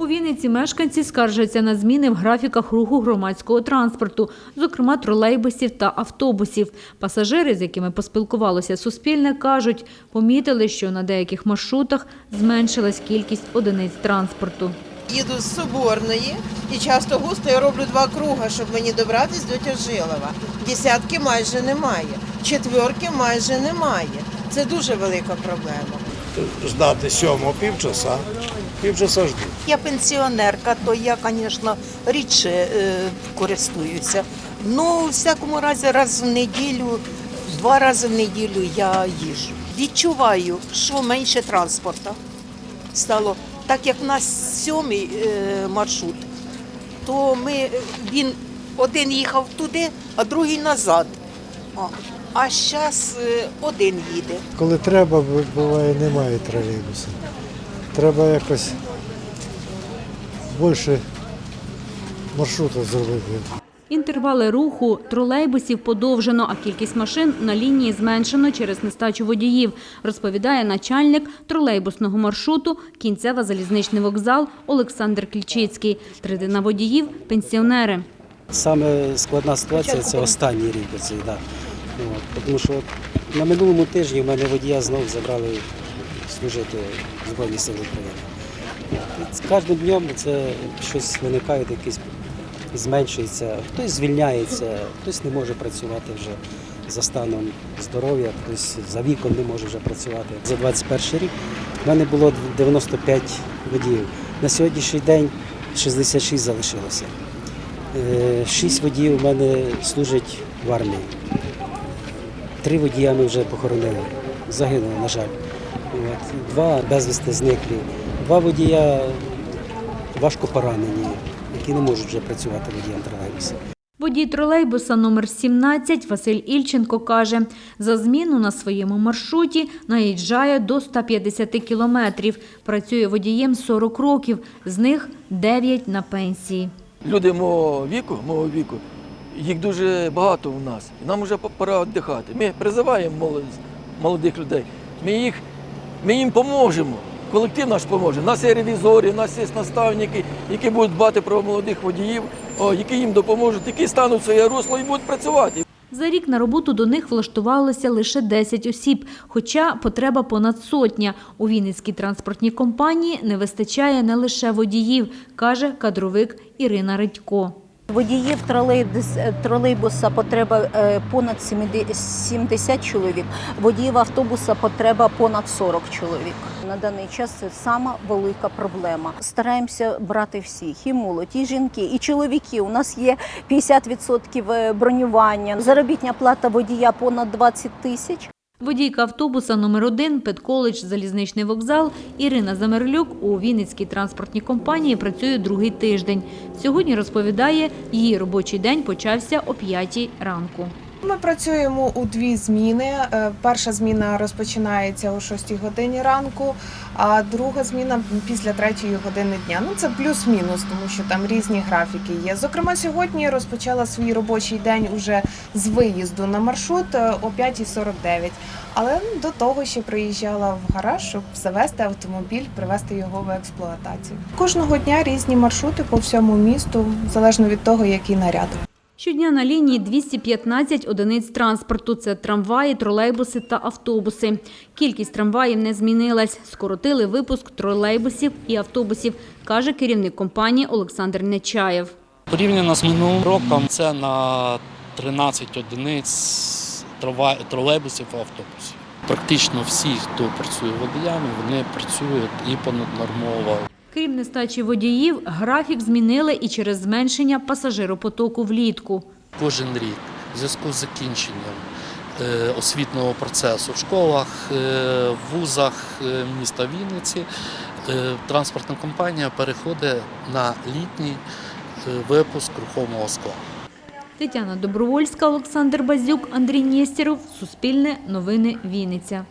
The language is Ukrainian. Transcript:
У Вінниці мешканці скаржаться на зміни в графіках руху громадського транспорту, зокрема тролейбусів та автобусів. Пасажири, з якими поспілкувалося Суспільне, кажуть, помітили, що на деяких маршрутах зменшилась кількість одиниць транспорту. Їду з Соборної і часто густо я роблю два круга, щоб мені добратися до Тяжилова. Десятки майже немає, четверки майже немає. Це дуже велика проблема. Ждати сьомого півчаса, півчаса жду. Я пенсіонерка, то я, звісно, рідше е, користуюся. Ну, у всякому разі, раз в неділю, два рази в неділю я їжджу. Відчуваю, що менше транспорту стало. Так як в нас сьомий е, маршрут, то ми, він один їхав туди, а другий назад. О, А зараз один їде. Коли треба, буває, немає тролейбуса. Треба якось більше маршрутів зробити. Інтервали руху тролейбусів подовжено, а кількість машин на лінії зменшено через нестачу водіїв, розповідає начальник тролейбусного маршруту кінцева залізничний вокзал Олександр Клічицький. Третина водіїв – пенсіонери. Саме складна ситуація це останній рік. Оцей, да. От, тому що на минулому тижні в мене водія знову забрали служити в Збройні Сили України. З кожним днем це щось виникає, якийсь зменшується, хтось звільняється, хтось не може працювати вже за станом здоров'я, хтось за віком не може вже працювати. За 21 рік в мене було 95 водіїв. На сьогоднішній день 66 залишилося. Е, Шість водіїв у мене служать в армії. Три водія ми вже похоронили. Загинули, на жаль. От. Два безвісти зниклі. Два водія важко поранені, які не можуть вже працювати водіям тролейбуса. Водій тролейбуса номер 17 Василь Ільченко каже, за зміну на своєму маршруті наїжджає до 150 кілометрів. Працює водієм 40 років, з них 9 на пенсії. Люди мого віку, мого віку, їх дуже багато у нас. Нам вже пора віддихати. Ми призиваємо молодих людей. Ми, їх, ми їм поможемо. Колектив наш поможе. У нас є ревізори, у нас є наставники, які будуть дбати про молодих водіїв, які їм допоможуть, які стануть своє русло і будуть працювати. За рік на роботу до них влаштувалося лише 10 осіб, хоча потреба понад сотня. У Вінницькій транспортній компанії не вистачає не лише водіїв, каже кадровик Ірина Редько. Водіїв тролейбус- тролейбуса потреба е, понад 70 70 чоловік, водіїв автобуса потреба понад 40 чоловік. На даний час це сама велика проблема. Стараємося брати всіх, і молодь, і жінки, і чоловіки. У нас є 50% бронювання. Заробітня плата водія понад 20 тисяч. Водійка автобуса номер 1 Петколич, залізничний вокзал Ірина Замерлюк у Вінницькій транспортній компанії працює другий тиждень. Сьогодні розповідає, її робочий день почався о 5 ранку. Ми працюємо у дві зміни. Е, Перша зміна розпочинається о 6 годині ранку, а друга зміна після 3 години дня. Ну це плюс-мінус, тому що там різні графіки є. Зокрема, сьогодні розпочала свій робочий день уже з виїзду на маршрут е, о 5.49. Але до того ще приїжджала в гараж, щоб завести автомобіль, привести його в експлуатацію. Кожного дня різні маршрути по всьому місту, залежно від того, який наряд. Щодня на лінії 215 одиниць транспорту. Це трамваї, тролейбуси та автобуси. Кількість трамваїв не змінилась. Скоротили випуск тролейбусів і автобусів, каже керівник компанії Олександр Нечаєв. Порівняно з минулим роком це на 13 одиниць тролейбусів і автобусів. Практично всі, хто працює водіями, вони працюють і понаднормово. Крім нестачі водіїв, графік змінили і через зменшення пасажиропотоку влітку. Кожен рік в зв'язку з закінченням е, освітнього процесу в школах, е, в вузах е, міста Вінниці транспортна компанія переходить на літній випуск рухомого скла. Тетяна Добровольська, Олександр Базюк, Андрій Нєстєров. Суспільне новини Вінниця.